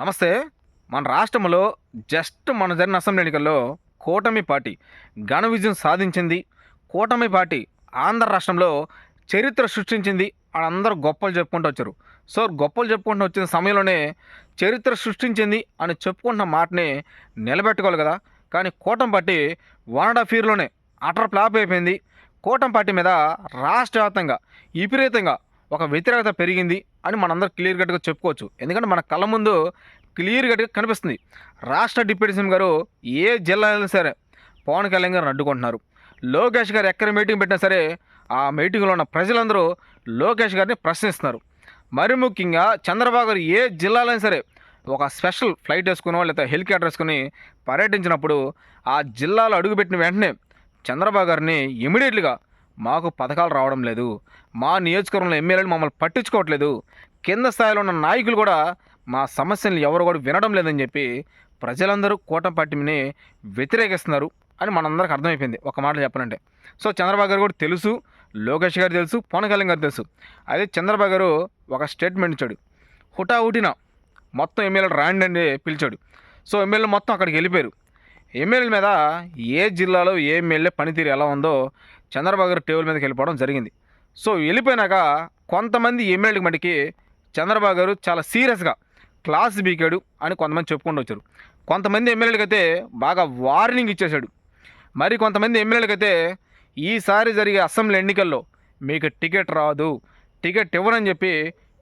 నమస్తే. మన రాష్ట్రంలో జస్ట్ మన జరిగిన అసెంబ్లీ ఎన్నికల్లో కూటమి పార్టీ ఘన విజయం సాధించింది. కూటమి పార్టీ ఆంధ్ర రాష్ట్రంలో చరిత్ర సృష్టించింది అని అందరూ గొప్పలు చెప్పుకుంటూ వచ్చారు. సో గొప్పలు చెప్పుకుంటూ వచ్చిన సమయంలోనే చరిత్ర సృష్టించింది అని చెప్పుకుంటున్న మాటని నిలబెట్టుకోవాలి కదా. కానీ కూటమి పార్టీ వన్ అండ్ హాఫ్ ఇయర్లోనే అటర్ ఫ్లాప్ అయిపోయింది. కూటమి పార్టీ మీద రాష్ట్ర వ్యాప్తంగా విపరీతంగా ఒక వ్యతిరేకత పెరిగింది అని మనందరూ క్లియర్ కట్గా చెప్పుకోవచ్చు. ఎందుకంటే మన కళ్ళ ముందు క్లియర్ కట్గా కనిపిస్తుంది. రాష్ట్ర డిప్యూటీ సీఎం గారు ఏ జిల్లా సరే పవన్ కళ్యాణ్ గారిని అడ్డుకుంటున్నారు. లోకేష్ గారు ఎక్కడ మీటింగ్ పెట్టినా సరే ఆ మీటింగ్లో ఉన్న ప్రజలందరూ లోకేష్ గారిని ప్రశ్నిస్తున్నారు. మరి ముఖ్యంగా చంద్రబాబు గారు ఏ జిల్లాలైనా సరే ఒక స్పెషల్ ఫ్లైట్ వేసుకునో లేదా హెలికాప్టర్ వేసుకుని పర్యటించినప్పుడు ఆ జిల్లాలో అడుగుపెట్టిన వెంటనే చంద్రబాబు గారిని ఇమీడియట్లీగా మాకు పథకాలు రావడం లేదు. మా నియోజకవర్గంలో ఎమ్మెల్యేలు మమ్మల్ని పట్టించుకోవట్లేదు. కింద స్థాయిలో ఉన్న నాయకులు కూడా మా సమస్యలు ఎవరు కూడా వినడం లేదని చెప్పి ప్రజలందరూ కూటమి పార్టీని వ్యతిరేకిస్తున్నారు అని మనందరికి అర్థమైపోయింది. ఒక మాట చెప్పాలంటే. సో చంద్రబాబు గారు కూడా తెలుసు లోకేష్ గారు తెలుసు పవన్ కళ్యాణ్ గారు తెలుసు. అదే చంద్రబాబు గారు ఒక స్టేట్మెంట్ ఇచ్చాడు. హుటా హుటిన మొత్తం ఎమ్మెల్యేలు రాండి అని పిలిచాడు. సో ఎమ్మెల్యేలు మొత్తం అక్కడికి వెళ్ళిపోయారు. ఎమ్మెల్యేల మీద ఏ జిల్లాలో ఏ ఎమ్మెల్యే పనితీరు ఎలా ఉందో చంద్రబాబు గారు టేబుల్ మీదకి వెళ్ళిపోవడం జరిగింది. సో వెళ్ళిపోయినాక కొంతమంది ఎమ్మెల్యేకి మటుకి చంద్రబాబు గారు చాలా సీరియస్గా క్లాస్ బీకాడు అని కొంతమంది చెప్పుకుంటూ వచ్చారు. కొంతమంది ఎమ్మెల్యేలకు అయితే బాగా వార్నింగ్ ఇచ్చేశాడు. మరి కొంతమంది ఎమ్మెల్యేలకు అయితే ఈసారి జరిగే అసెంబ్లీ ఎన్నికల్లో మీకు టికెట్ రాదు టికెట్ ఇవ్వనని చెప్పి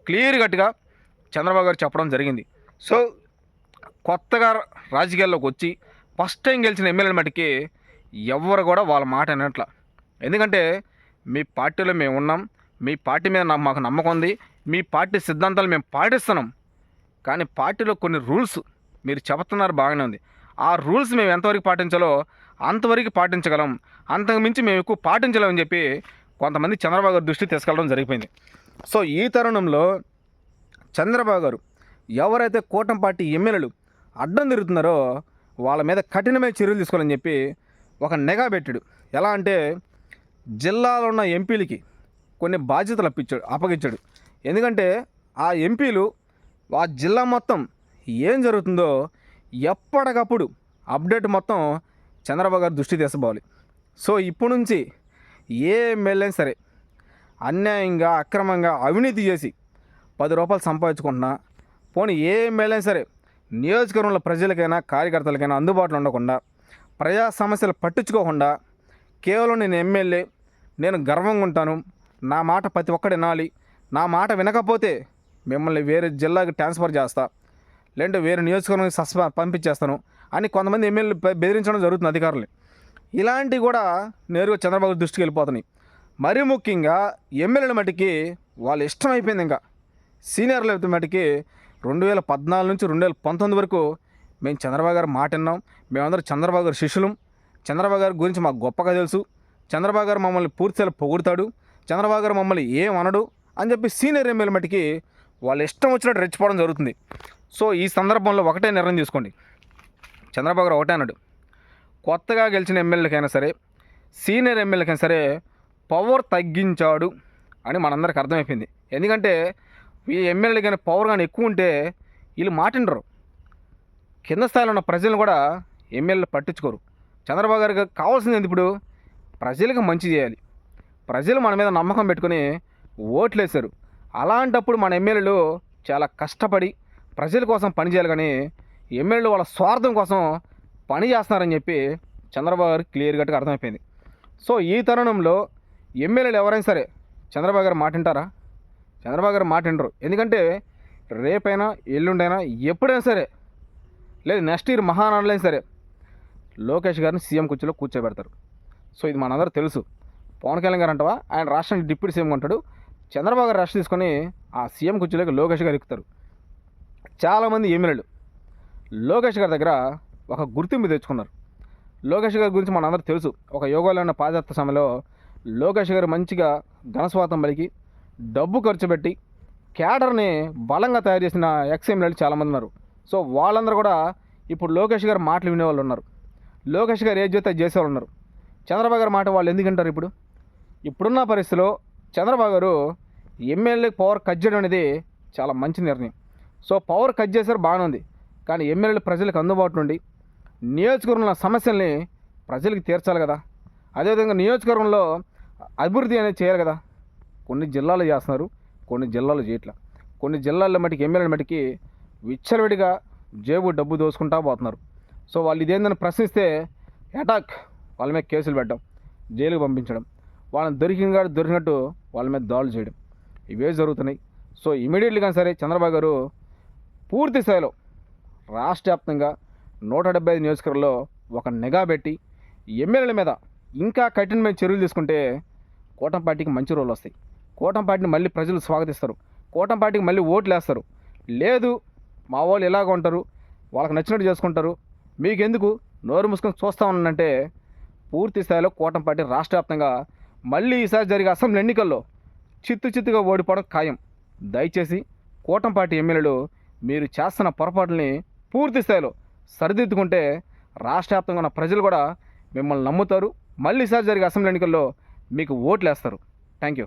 క్లియర్ కట్గా చంద్రబాబు గారు చెప్పడం జరిగింది. సో కొత్తగా రాజకీయాల్లోకి వచ్చి ఫస్ట్ టైం గెలిచిన ఎమ్మెల్యేలు మటుకి ఎవరు కూడా వాళ్ళ మాట అనట్ల ఎందుకంటే మీ పార్టీలో మేము ఉన్నాం మీ పార్టీ మీద నా- మాకు నమ్మకం ఉంది మీ పార్టీ సిద్ధాంతాలు మేము పాటిస్తున్నాం. కానీ పార్టీలో కొన్ని రూల్స్ మీరు చెబుతున్నారు బాగానే ఉంది. ఆ రూల్స్ మేము ఎంతవరకు పాటించాలో అంతవరకు పాటించగలం. అంతకు మించి మేము ఎక్కువ పాటించలేమని చెప్పి కొంతమంది చంద్రబాబు గారి దృష్టి తీసుకెళ్ళడం జరిగిపోయింది. సో ఈ తరుణంలో చంద్రబాబు గారు ఎవరైతే కూటమి పార్టీ ఎమ్మెల్యేలు అడ్డం తిరుగుతున్నారో వాళ్ళ మీద కఠినమైన చర్యలు తీసుకోవాలని చెప్పి ఒక నిఘా పెట్టాడు. ఎలా అంటే జిల్లాలో ఉన్న ఎంపీలకి కొన్ని బాధ్యతలు అప్పించాడు అప్పగించాడు. ఎందుకంటే ఆ ఎంపీలు ఆ జిల్లా మొత్తం ఏం జరుగుతుందో ఎప్పటికప్పుడు అప్డేట్ మొత్తం చంద్రబాబు గారు దృష్టి తీసుకోవాలి సో ఇప్పుడు నుంచి ఏ ఎమ్మెల్యే సరే అన్యాయంగా అక్రమంగా అవినీతి చేసి పది రూపాయలు సంపాదించుకుంటున్నా పోనీ ఏ ఎమ్మెల్యే సరే నియోజకవర్గంలో ప్రజలకైనా కార్యకర్తలకైనా అందుబాటులో ఉండకుండా ప్రజా సమస్యలు పట్టించుకోకుండా కేవలం నేను ఎమ్మెల్యే నేను గర్వంగా ఉంటాను. నా మాట ప్రతి ఒక్కడు వినాలి. నా మాట వినకపోతే మిమ్మల్ని వేరే జిల్లాకి ట్రాన్స్ఫర్ చేస్తా. లేదంటే వేరే నియోజకవర్గానికి సస్ప పంపించేస్తాను అని కొంతమంది ఎమ్మెల్యే బెదిరించడం జరుగుతుంది అధికారులు ఇలాంటివి కూడా నేరుగా చంద్రబాబు దృష్టికి వెళ్ళిపోతున్నాయి. మరీ ముఖ్యంగా ఎమ్మెల్యేల మటుకి వాళ్ళ ఇష్టం అయిపోయింది ఇంకా. సీనియర్ల మటుకి రెండు వేల పద్నాలుగు నుంచి రెండు వేల పంతొమ్మిది వరకు మేము చంద్రబాబు గారు మాట విన్నాం. మేమందరం చంద్రబాబు గారు శిష్యులం. చంద్రబాబు గారి గురించి మాకు గొప్పగా తెలుసు. చంద్రబాబు గారు మమ్మల్ని పూర్తిగా పొగుడుతాడు. చంద్రబాబు గారు మమ్మల్ని ఏం అనడు అని చెప్పి సీనియర్ ఎమ్మెల్యే మటుకి వాళ్ళు ఇష్టం వచ్చినట్టు రెచ్చిపోవడం జరుగుతుంది. సో ఈ సందర్భంలో ఒకటే నిర్ణయం తీసుకోండి. చంద్రబాబు గారు ఒకటే అన్నాడు. కొత్తగా గెలిచిన ఎమ్మెల్యేలకైనా సరే సీనియర్ ఎమ్మెల్యేకైనా సరే పవర్ తగ్గించాడు అని మనందరికి అర్థమైపోయింది. ఎందుకంటే ఈ ఎమ్మెల్యే కానీ పవర్ కానీ ఎక్కువ ఉంటే వీళ్ళు మాటిండరు. కింద స్థాయిలో ఉన్న ప్రజలను కూడా ఎమ్మెల్యేలు పట్టించుకోరు. చంద్రబాబు గారికి కావాల్సింది ఇప్పుడు? ప్రజలకు మంచి చేయాలి. ప్రజలు మన మీద నమ్మకం పెట్టుకొని ఓట్లేశారు. అలాంటప్పుడు మన ఎమ్మెల్యేలు చాలా కష్టపడి ప్రజల కోసం పనిచేయాలి కానీ ఎమ్మెల్యేలు వాళ్ళ స్వార్థం కోసం పని చేస్తున్నారని చెప్పి చంద్రబాబు గారికి క్లియర్ కట్గా అర్థమైపోయింది. సో ఈ తరుణంలో ఎమ్మెల్యేలు ఎవరైనా సరే చంద్రబాబు గారు మాటింటారా? చంద్రబాబు గారు మాట వినరు. ఎందుకంటే రేపైనా ఎల్లుండైనా ఎప్పుడైనా సరే లేదు నెక్స్ట్ ఇయర్ మహానాడులైనా సరే లోకేష్ గారిని సీఎం కుర్చీలో కూర్చోబెడతారు. సో ఇది మనందరూ తెలుసు. పవన్ కళ్యాణ్ గారు అంటవా? ఆయన రాష్ట్రానికి డిప్యూటీ సీఎం ఉంటాడు చంద్రబాబు గారు రాష్ట్రం తీసుకొని ఆ సీఎం కుర్చీలోకి లోకేష్ గారు ఎక్కుతారు. చాలామంది ఎమ్మెల్యేలు లోకేష్ గారి దగ్గర ఒక గుర్తింపు తెచ్చుకున్నారు. లోకేష్ గారి గురించి మనందరూ తెలుసు. ఒక యోగాలో ఉన్న పాదయాత్ర సమయంలో లోకేష్ గారు మంచిగా ఘనస్వాతం పలికి డబ్బు ఖర్చు పెట్టి క్యాడర్ని బలంగా తయారు చేసిన ఎక్స్ చాలామంది ఉన్నారు. సో వాళ్ళందరూ కూడా ఇప్పుడు లోకేష్ గారు మాటలు వినేవాళ్ళు ఉన్నారు. లోకేష్ గారు ఏ చేస్తే చేసేవాళ్ళు ఉన్నారు. చంద్రబాబు గారి మాట వాళ్ళు ఎందుకు వింటారు ఇప్పుడు? ఇప్పుడున్న పరిస్థితిలో చంద్రబాబు గారు ఎమ్మెల్యే పవర్ కట్ చేయడం అనేది చాలా మంచి నిర్ణయం. సో పవర్ కట్ చేశారు బాగానే ఉంది. కానీ ఎమ్మెల్యేలు ప్రజలకు అందుబాటులో ఉండి నియోజకవర్గంలో సమస్యల్ని ప్రజలకు తీర్చాలి కదా. అదేవిధంగా నియోజకవర్గంలో అభివృద్ధి అనేది చేయాలి కదా. కొన్ని జిల్లాలు చేస్తున్నారు కొన్ని జిల్లాలు చేయట్లా. కొన్ని జిల్లాల్లో మటుకు ఎమ్మెల్యేల మటుకి విచ్చలవిడిగా జేబు డబ్బు దోసుకుంటా పోతున్నారు. సో వాళ్ళు ఇదేందని ప్రశ్నిస్తే అటాక్ వాళ్ళ మీద కేసులు పెట్టడం జైలుకి పంపించడం వాళ్ళని దొరికిన దొరికినట్టు వాళ్ళ మీద దాడులు చేయడం ఇవే జరుగుతున్నాయి. సో ఇమీడియట్లీగా సరే చంద్రబాబు గారు పూర్తి స్థాయిలో రాష్ట్ర వ్యాప్తంగా నూట డెబ్బై ఐదు నియోజకవర్గంలో ఒక నిఘా పెట్టి ఎమ్మెల్యేల మీద ఇంకా కఠినమైన చర్యలు తీసుకుంటే కూటమి పార్టీకి మంచి రోజులు వస్తాయి. కూటంపాటిని మళ్ళీ ప్రజలు స్వాగతిస్తారు. కూటంపాటికి మళ్ళీ ఓట్లు వేస్తారు. లేదు మా వాళ్ళు ఎలాగ ఉంటారు వాళ్ళకి నచ్చినట్టు చేసుకుంటారు. మీకెందుకు? నోరు మూసుకొని చూస్తా ఉన్నానంటే పూర్తి స్థాయిలో కూటంపాటి రాష్ట్ర వ్యాప్తంగా మళ్ళీ ఈసారి జరిగే అసెంబ్లీ ఎన్నికల్లో చిత్తు చిత్తుగా ఓడిపోవడం ఖాయం. దయచేసి కూటంపాటి ఎమ్మెల్యేలు మీరు చేస్తున్న పొరపాట్లని పూర్తి స్థాయిలో సరిదిద్దుకుంటే రాష్ట్ర వ్యాప్తంగా ఉన్న ప్రజలు కూడా మిమ్మల్ని నమ్ముతారు. మళ్ళీసారి జరిగే అసెంబ్లీ ఎన్నికల్లో మీకు ఓట్లు వేస్తారు. Thank you